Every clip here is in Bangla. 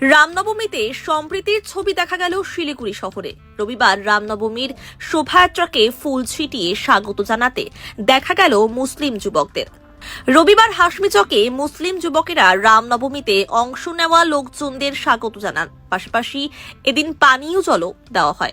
রামনবমীতে সম্প্রীতির ছবি দেখা গেল শিলিগুড়ি শহরে। রবিবার রামনবমীর শোভাযাত্রাকে ফুল ছিটিয়ে স্বাগত জানাতে দেখা গেল মুসলিম যুবকদের। রবিবার হাসমিচকে মুসলিম যুবকেরা রামনবমীতে অংশ নেওয়া লোকজনদের স্বাগত জানান। পাশাপাশি এদিন পানীয় জলও দেওয়া হয়।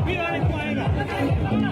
别让那个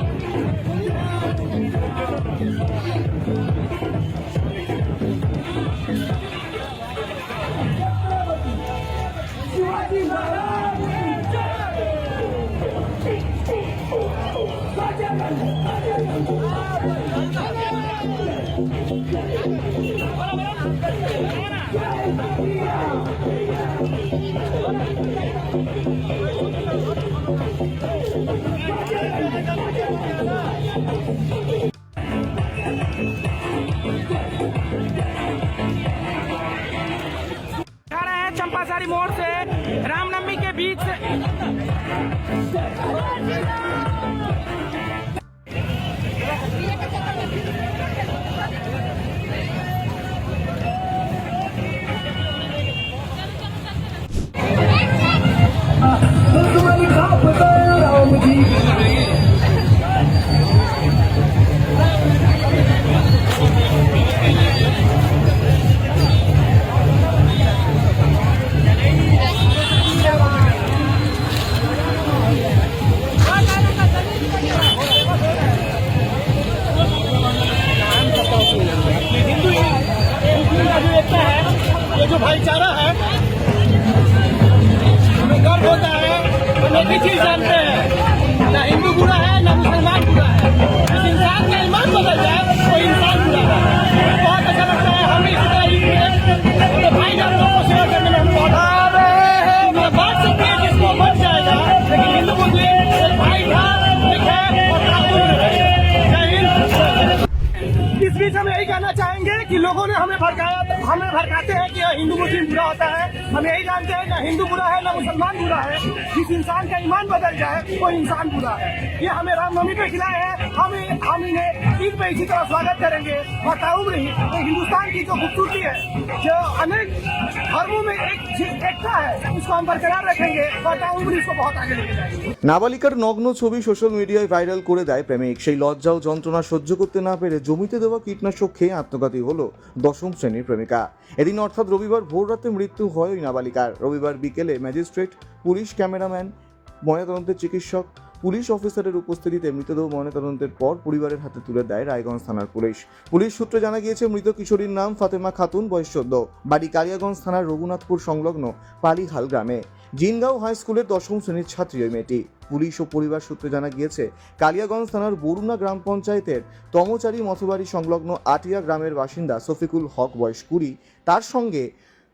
मुसलमान बुरा है। जिस इंसान का ईमान बदल जाए, वो इंसान बुरा है। ये हमें रामनवमी पे खिलाए हैं। हम हम इन्हें ईद पे इसी तरह स्वागत करेंगे और ताउम्र ही ये हिंदुस्तान की जो खूबसूरती है जो अनेक धर्मों में एक चीज एकता है उसको हम बरकरार रखेंगे और ताउम्र इसको बहुत आगे लेके जाएंगे নাবালিকার নগ্ন ছবি সোশ্যাল মিডিয়ায় ভাইরাল করে দেয় প্রেমিক সেই লজ্জা ও যন্ত্রণা সহ্য করতে না পেরে জমিতে দেওয়া কীটনাশক খেয়ে আত্মঘাতী হলো দশম শ্রেণীর প্রেমিকা এদিন অর্থাৎ রবিবার ভোর রাতে মৃত্যু হয় ওই নাবালিকার রবিবার বিকেলে ম্যাজিস্ট্রেট পুলিশ ক্যামেরাম্যান ময়নাতদন্তের চিকিৎসক পুলিশ অফিসারের উপস্থিতিতে মৃতদেহ ময়নাতদন্তের পর পরিবারের হাতে তুলে দেয় রায়গঞ্জ থানার পুলিশ। পুলিশ সূত্রে জানা গিয়েছে, মৃত কিশোরীর নাম ফাতেমা খাতুন, বয়স চোদ্দ। বাড়ি কালিয়াগঞ্জ থানার রঘুনাথপুর সংলগ্ন পালিহাল গ্রামে। জিনগাঁও হাই স্কুলের দশম শ্রেণির ছাত্রী ওই মেয়েটি। পুলিশ ও পরিবার সূত্রে জানা গিয়েছে, কালিয়াগঞ্জ থানার বরুণা গ্রাম পঞ্চায়েতের তমচারী মথবাড়ি সংলগ্ন আটিয়া গ্রামের বাসিন্দা সফিকুল হক, বয়স কুড়ি। তার সঙ্গে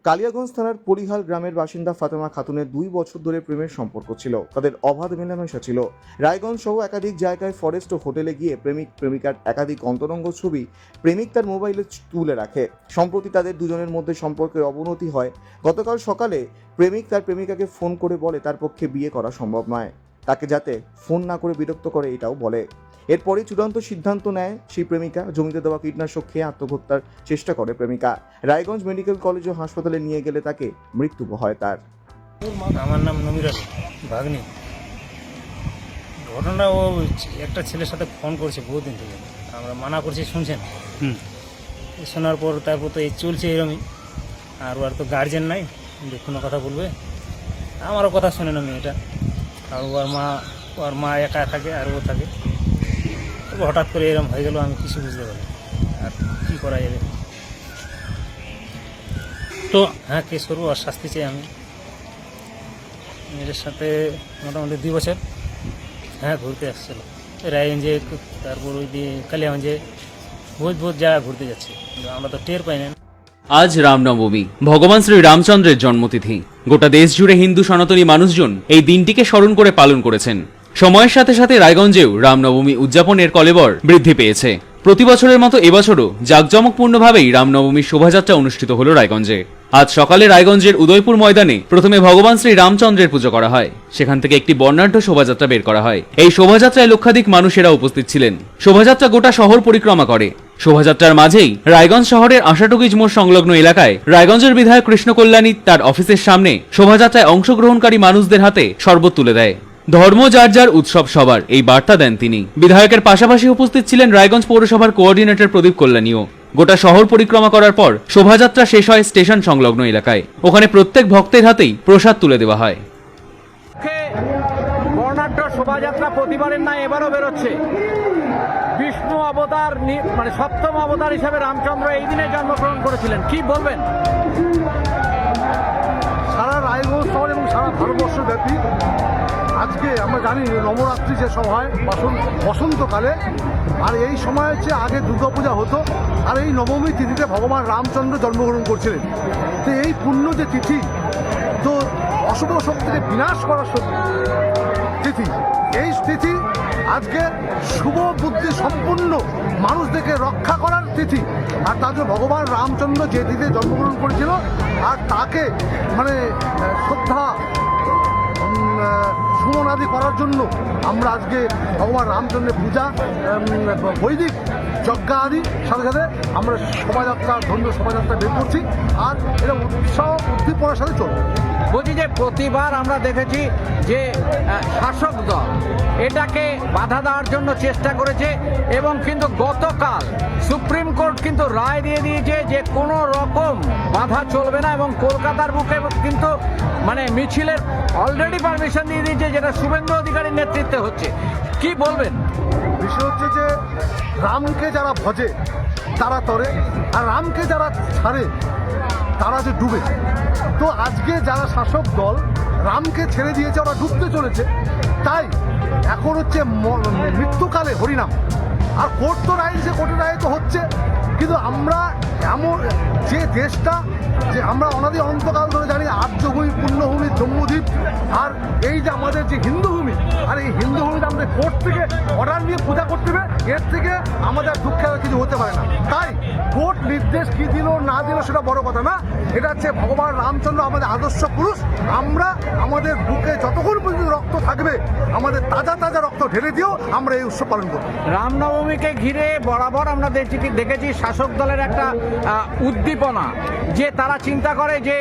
কালিয়াগঞ্জ থানার পরিহাল গ্রামের বাসিন্দা ফাতেমা খাতুনের দুই বছর ধরে প্রেমের সম্পর্ক ছিল। তাদের অবাধ মেলামেশা ছিল। রায়গঞ্জ সহ একাধিক জায়গায় ফরেস্ট ও হোটেলে গিয়ে প্রেমিক, প্রেমিকার একাধিক অন্তরঙ্গ ছবি প্রেমিক তার মোবাইলে তুলে রাখে। সম্প্রতি তাদের দুজনের মধ্যে সম্পর্কের অবনতি হয়। গতকাল সকালে প্রেমিক তার প্রেমিকাকে ফোন করে বলে তার পক্ষে বিয়ে করা সম্ভব নয়। তাকে যাতে ফোন না করে বিরক্ত করে এটাও বলে। এরপরে চূড়ান্ত সিদ্ধান্ত নেয় সেই প্রেমিকা। জমিতে দেওয়া কীটনাশক খেয়ে আত্মহত্যার চেষ্টা করে প্রেমিকা। রায়গঞ্জ মেডিকেল কলেজ ও হাসপাতালে নিয়ে গেলে তাকে মৃত্যু হয় তার। আমার নাম নমির আলী ভাগ্নি। ঘটনা ও একটা ছেলের সাথে ফোন করছে বহুদিন থেকে আমরা মানা করছি শুনছেন? শোনার পর তারপর তো এই চলছে এরমই। আর ওর তো গার্জেন নাই যে কোনো কথা বলবে। আমারও কথা শোনে না মেয়েটা। আর ওর মা ওর মা একা থাকে আর ও থাকে। হঠাৎ করে এরম হয়ে গেল, আমি কিছু বুঝতে পারি আর কী করা যাবে? তো হ্যাঁ কেস করব, আর শাস্তি চাই আমি। মেয়েদের সাথে মোটামুটি দুই বছর। হ্যাঁ ঘুরতে আসছিল। রায়গঞ্জে, তারপর ওই দিয়ে কালিয়াগঞ্জে, বহুত বহুত জায়গা ঘুরতে যাচ্ছে। আমরা তো টের পাই না। আজ রামনবমী, ভগবান শ্রী রামচন্দ্রের জন্মতিথি। গোটা দেশ জুড়ে হিন্দু সনাতনী মানুষজন এই দিনটিকে স্মরণ করে পালন করেছেন। সময়ের সাথে সাথে রায়গঞ্জেও রামনবমী উদযাপনের কলেবর বৃদ্ধি পেয়েছে। প্রতি বছরের মতো এবছরও জাঁকজমকপূর্ণভাবেই রামনবমীর শোভাযাত্রা অনুষ্ঠিত হল রায়গঞ্জে। আজ সকালে রায়গঞ্জের উদয়পুর ময়দানে প্রথমে ভগবান শ্রী রামচন্দ্রের পুজো করা হয়। সেখান থেকে একটি বর্ণাঢ্য শোভাযাত্রা বের করা হয়। এই শোভাযাত্রায় লক্ষাধিক মানুষেরা উপস্থিত ছিলেন। শোভাযাত্রা গোটা শহর পরিক্রমা করে। শোভাযাত্রার মাঝেই রায়গঞ্জ শহরের আশাটুকিজ মোড় সংলগ্ন এলাকায় রায়গঞ্জের বিধায়ক কৃষ্ণ কল্যাণী তার অফিসের সামনে শোভাযাত্রায় অংশগ্রহণকারী মানুষদের হাতে শরবত তুলে দেয়। ধর্ম যার যার উৎসব সবার এই বার্তা দেন তিনি। বিধায়কের পাশাপাশি উপস্থিত ছিলেন রায়গঞ্জ পৌরসভার কোঅর্ডিনেটর প্রদীপ কল্যাণীও। গোটা শহর পরিক্রমা করার পর শোভাযাত্রা শেষ হয় স্টেশন সংলগ্ন এলাকায়। ওখানে প্রত্যেক ভক্তের হাতেই প্রসাদ তুলে দেওয়া হয়। বর্ণাঢ্য শোভাযাত্রা প্রতিবারের না এবারও বেরোচ্ছে। বিষ্ণু অবতার মানে সপ্তম অবতার হিসাবে রামচন্দ্র এই দিনে জন্মগ্রহণ করেছিলেন। কি বলবেন? সারা রায়গঞ্জ শহর এবং সারা ভারতবর্ষ ব্যাপী আজকে আমরা জানি নবরাত্রি যে সব হয় বসন্ত বসন্তকালে, আর এই সময় হচ্ছে আগে দুর্গাপূজা হতো, আর এই নবমী তিথিতে ভগবান রামচন্দ্র জন্মগ্রহণ করছিলেন। তো এই পুণ্য যে তিথি, তো অশুভ শক্তিকে বিনাশ করার তিথি, এই তিথি আজকে শুভ বুদ্ধি সম্পূর্ণ মানুষদেরকে রক্ষা করার তিথি। আর তাদের ভগবান রামচন্দ্র যে তিথিতে জন্মগ্রহণ করেছিল, আর তাকে মানে শ্রদ্ধা আদি করার জন্য আমরা আজকে ভগবান রামচন্দ্রের পূজা বৈদিক যজ্ঞ আদি সাথে সাথে আমরা শোভাযাত্রা, ধন্য শোভাযাত্রা বের করছি। আর এটা উৎসাহ উদ্দীপনার সাথে চলবে। বলছি যে প্রতিবার আমরা দেখেছি যে শাসক দল এটাকে বাধা দেওয়ার জন্য চেষ্টা করেছে এবং কিন্তু গতকাল সুপ্রিম কোর্ট কিন্তু রায় দিয়ে দিয়েছে যে কোনো রকম বাধা চলবে না এবং কলকাতার বুকে কিন্তু মানে মিছিলের অলরেডি পারমিশন দিয়ে দিয়েছে যেটা শুভেন্দু অধিকারীর নেতৃত্বে হচ্ছে। কি বলবেন? বিষয় হচ্ছে যে, রামকে যারা ভজে, তারা তরে, আর রামকে যারা ছাড়ে তারা যে ডুবে। তো আজকে যারা শাসক দল রামকে ছেড়ে দিয়েছে, ওরা ডুবতে চলেছে। তাই এখন হচ্ছে মৃত্যুকালে হরিনাম। আর কোর্ট তো রায় দিয়েছে কোর্টের রায় তো হচ্ছে। কিন্তু আমরা এমন যে দেশটা, যে আমরা অনাদি অন্তকাল ধরে জানি আর্যভূমি, পুণ্যভূমি জম্মুদ্বীপ আর এই যে আমাদের যে হিন্দুভূমি, আর এই হিন্দু ভূমিতে আমাদের কোর্ট থেকে অর্ডার নিয়ে পূজা করতে হবে, এর থেকে আমাদের দুঃখের কিছু হতে পারে না। তাই কোর্ট নির্দেশ কি দিল, না দিল, সেটা বড় কথা না। এটা হচ্ছে ভগবান রামচন্দ্র আমাদের আদর্শ পুরুষ। আমরা আমাদের বুকে যতক্ষণ পর্যন্ত রক্ত থাকবে, আমাদের তাজা তাজা রক্ত ঢেলে দিয়েও আমরা এই উৎসব পালন করব। রামনবমীকে ঘিরে বরাবর আমরা দেখছি শাসক দলের একটা উদ্দীপনা যে তারা চিন্তা করে যে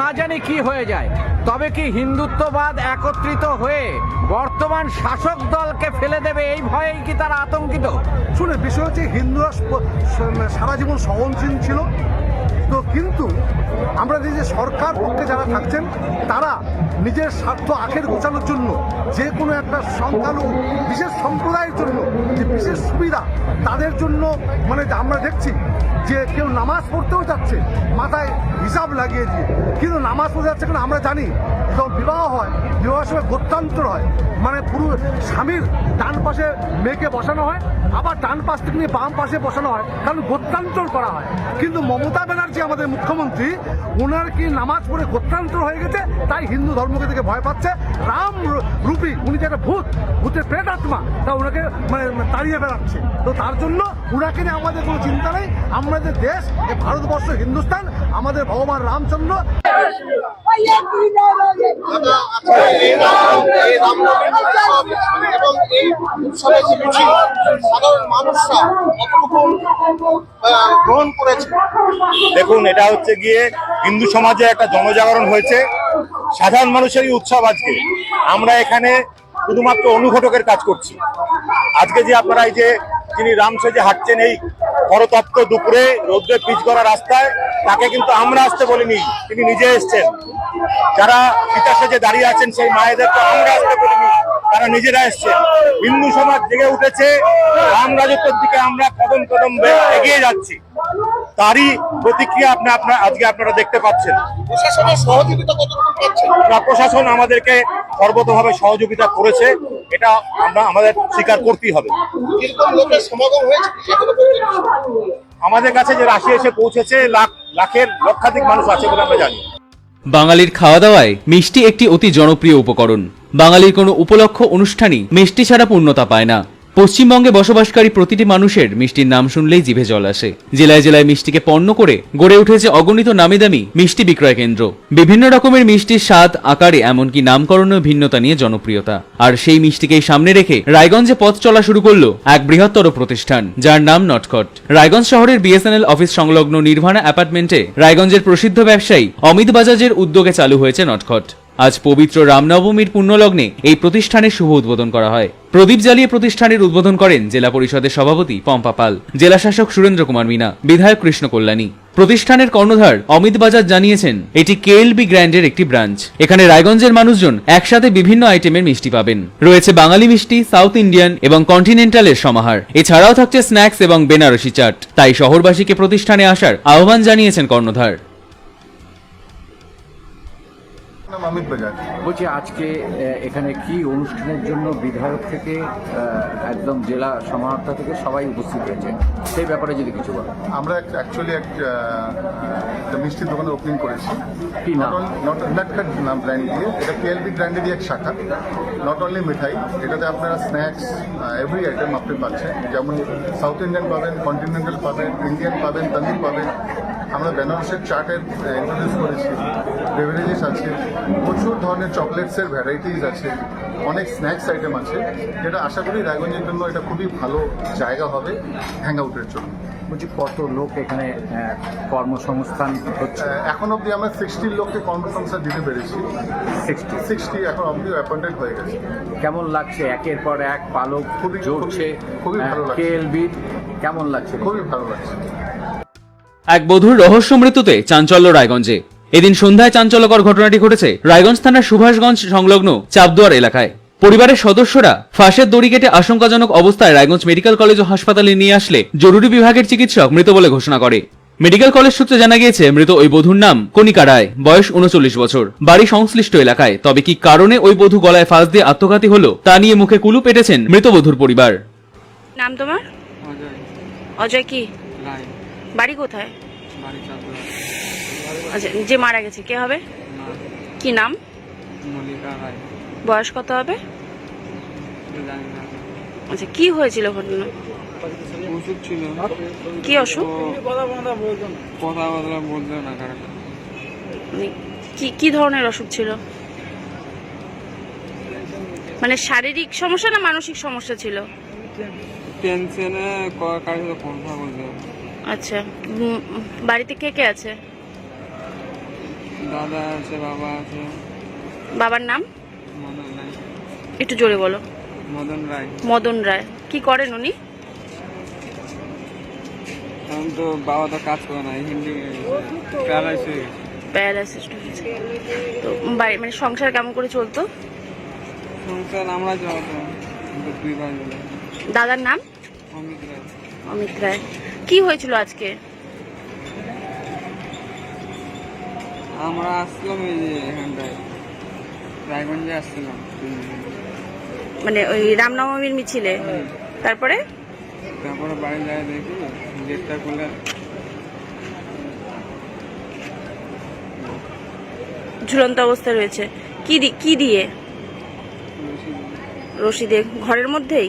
না জানি কি হয়ে যায়। তবে কি হিন্দুত্ববাদ একত্রিত হয়ে বর্তমান শাসক দলকে ফেলে দেবে এই ভয়েই কি তারা আতঙ্কিত? শুনে বিষয় হচ্ছে হিন্দুরা সারা জীবন সহনশীল ছিল। তো কিন্তু আমরা যে সরকার পক্ষে যারা থাকছেন, তারা নিজের স্বার্থ আখের গোছানোর জন্য যে কোনো একটা সংখ্যালঘু বিশেষ সম্প্রদায়ের জন্য যে বিশেষ সুবিধা, তাদের জন্য মানে আমরা দেখছি যে কেউ নামাজ পড়তেও যাচ্ছে, মাথায় হিসাব লাগিয়ে দিয়ে। কিন্তু নামাজ পড়ে যাচ্ছে কারণ আমরা জানি যখন বিবাহ হয়, বিবাহের সময় গোত্রান্তর হয়। মানে পুরো স্বামীর ডান পাশে মেয়েকে বসানো হয়, আবার ডান পাশ থেকে নিয়ে বাম পাশে বসানো হয়, কারণ গোত্রান্তর করা হয়। কিন্তু মমতা ব্যানার্জি, আমাদের মুখ্যমন্ত্রী ওনার কি নামাজ পড়ে গোত্রান্তর হয়ে গেছে? তাই হিন্দু ধর্মকে থেকে ভয় পাচ্ছে। রাম রূপী, উনি যে একটা ভূত, ভূতের প্রেত আত্মা, তা ওনাকে মানে তাড়িয়ে বেড়াচ্ছে। তো তার জন্য ওনাকে নিয়ে আমাদের কোনো চিন্তা নেই। আমাদের দেশ ভারতবর্ষ, হিন্দুস্তান, আমাদের ভগবান রামচন্দ্র। দেখুন, এটা হচ্ছে গিয়ে হিন্দু সমাজে একটা জনজাগরণ হয়েছে। সাধারণ মানুষেরই উৎসব আজকে। আমরা এখানে শুধুমাত্র অনুঘটকের কাজ করছি। আজকে যে আপনারা এই যে যিনি রাম সেজে হাঁটছেন এই করতপ্ত দুপুরে রৌদ্রে পিচ করা রাস্তায়, তাকে কিন্তু আমরা আসতে বলিনি, তিনি নিজে এসছেন। যারা পিতা সেজে দাঁড়িয়ে আছেন, সেই মায়েদেরকে আমরা আসতে বলিনি, তারা নিজেরা এসছেন। হিন্দু সমাজ জেগে উঠেছে, রাম রাজত্বের দিকে আমরা কদম কদম এগিয়ে যাচ্ছি। তারই প্রতিক্রিয়া আপনি আপনার আজকে আপনারা দেখতে পাচ্ছেন। প্রশাসনের সহযোগিতা না, প্রশাসন আমাদেরকে সর্বতভাবে সহযোগিতা করেছে এটা আমরা আমাদের স্বীকার করতেই হবে। আমাদের কাছে যে রাশি এসে পৌঁছেছে লাখ লাখের লক্ষাধিক মানুষ আছে বলে আমরা জানি। বাঙালির খাওয়া দাওয়ায় মিষ্টি একটি অতি জনপ্রিয় উপকরণ। বাঙালির কোনো উপলক্ষ অনুষ্ঠানই মিষ্টি ছাড়া পূর্ণতা পায় না। পশ্চিমবঙ্গে বসবাসকারী প্রতিটি মানুষের মিষ্টির নাম শুনলেই জিভে জল আসে। জেলায় জেলায় মিষ্টিকে পণ্য করে গড়ে উঠেছে অগণিত নামি দামি মিষ্টি বিক্রয় কেন্দ্র। বিভিন্ন রকমের মিষ্টির স্বাদ, আকারে এমনকি নামকরণের ভিন্নতা নিয়ে জনপ্রিয়তা। আর সেই মিষ্টিকেই সামনে রেখে রায়গঞ্জে পথ চলা শুরু করল এক বৃহত্তর প্রতিষ্ঠান, যার নাম নটকট রায়গঞ্জ শহরের বিএসএনএল অফিস সংলগ্ন নির্ভাণা অ্যাপার্টমেন্টে রায়গঞ্জের প্রসিদ্ধ ব্যবসায়ী অমিত বাজাজের উদ্যোগে চালু হয়েছে নটকট আজ পবিত্র রামনবমীর পুণ্যলগ্নে এই প্রতিষ্ঠানের শুভ উদ্বোধন করা হয়। প্রদীপ জ্বালিয়ে প্রতিষ্ঠানের উদ্বোধন করেন জেলা পরিষদের সভাপতি পম্পা পাল, জেলা শাসক সুরেন্দ্র কুমার মিনা, বিধায়ক কৃষ্ণ কল্যাণী। প্রতিষ্ঠানের কর্ণধার অমিত বাজার জানিয়েছেন, এটি কেএলবি গ্র্যান্ডের একটি ব্রাঞ্চ। এখানে রায়গঞ্জের মানুষজন একসাথে বিভিন্ন আইটেমের মিষ্টি পাবেন। রয়েছে বাঙালি মিষ্টি, সাউথ ইন্ডিয়ান এবং কন্টিনেন্টালের সমাহার। এছাড়াও থাকছে স্ন্যাক্স এবং বেনারসি চাট। তাই শহরবাসীকে প্রতিষ্ঠানে আসার আহ্বান জানিয়েছেন কর্ণধার। নাম অমিত বাজার বলছি আজকে এখানে কি অনুষ্ঠানের জন্য বিধায়ক থেকে একদম জেলা সমাহর্তা থেকে সবাই উপস্থিত হয়েছে? সেই ব্যাপারে যদি কিছু বলেন। আমরা অ্যাকচুয়ালি একটা একটা মিষ্টির দোকানের ওপেনিং করেছি। কি নাম? নট নটকাট নাম ব্র্যান্ড দিয়ে। এটা কেএলবি ব্র্যান্ডেরই এক শাখা। নট অনলি মিঠাই এটাতে আপনারা স্ন্যাক্স এভরি আইটেম আপনি পাচ্ছেন। যেমন সাউথ ইন্ডিয়ান পাবেন কন্টিনেন্টাল পাবেন ইন্ডিয়ান পাবেন তামিল পাবেন। আমরা বেনারসের চাটের ইন্ট্রোডিউস করেছি। বেভারেজেস আছে প্রচুর ধরনের চকলেটসের ভ্যারাইটিস আছে অনেক স্ন্যাক্স আইটেম আছে যেটা আশা করি রায়গঞ্জের জন্য এটা খুবই ভালো জায়গা হবে হ্যাং আউটের জন্য। বলছি কত লোক এখানে কর্মসংস্থান হচ্ছে? এখন অবধি আমরা সিক্সটির লোককে কর্মসংস্থান দিতে পেরেছি। সিক্সটি সিক্সটি এখন অবধি অ্যাপয়েন্টেড হয়ে গেছে। কেমন লাগছে? একের পর এক পালক খুবই- খুবই- খুবই ভালো লাগছে। কেএলবি কেমন লাগছে? খুবই ভালো লাগছে। এক বধূর রহস্য মৃত্যুতে চাঞ্চল্য রায়গঞ্জে। এদিন সন্ধ্যায় চাঞ্চল্যকর ঘটনাটি ঘটেছে রায়গঞ্জ থানার সুভাষগঞ্জ সংলগ্ন চাপদুয়ার এলাকায়। পরিবারের সদস্যরা ফাঁসের দড়ি কেটে আশঙ্কাজনক অবস্থায় রায়গঞ্জ মেডিকেল কলেজ ও হাসপাতালে নিয়ে আসলে জরুরি বিভাগের চিকিৎসক মৃত বলে ঘোষণা করে। মেডিকেল কলেজ সূত্রে জানা গিয়েছে মৃত ওই বধূর নাম কনিকা রায় বয়স উনচল্লিশ বছর। বাড়ি সংশ্লিষ্ট এলাকায় তবে কি কারণে ওই বধূ গলায় ফাঁস দিয়ে আত্মঘাতী হলো তা নিয়ে মুখে কুলু পেটেছেন মৃত বধূর পরিবার। নাম তোমার? অজয় কি? বাড়ি কোথায়? আচ্ছা যে মারা গেছে কে হবে? কি নাম? বয়স কত হবে? আচ্ছা কি হয়েছিল ঘটনা? ছিল। কি অসুখ? কথা বদলা বলতো না কারণ মানে কি কি ধরনের অসুখ ছিল? মানে শারীরিক সমস্যা না মানসিক সমস্যা ছিল? টেনশনে কারোর সাথে কথা বলতে। আচ্ছা বাড়িতে কে কে আছে? দাদা আছে বাবা আছে। বাবার নাম? একটু জোরে বলো। মদন রায়। মদন রায়। কি করেন উনি? এখন তো বাবা তো কাজ করে না হিন্দি প্যারালাইস প্যারালাইসিস তো বাড়ি মানে সংসার কেমন করে চলতো? সংসার আমরা চলতো দুই ভাই দাদার নাম? অমিত রায়। অমিত রায় কি হয়েছিল আজকে? আমরা আসলাম এই যে এখানটায়। রায়গঞ্জে আসছিলাম মানে ওই রামনবমীর মিছিলে? তারপরে? তারপরে বাড়ি যায় দেখি গেটটা খুলে। ঝুলন্ত অবস্থায় রয়েছে। কি কি দিয়ে? রশি রশি ঘরের মধ্যেই?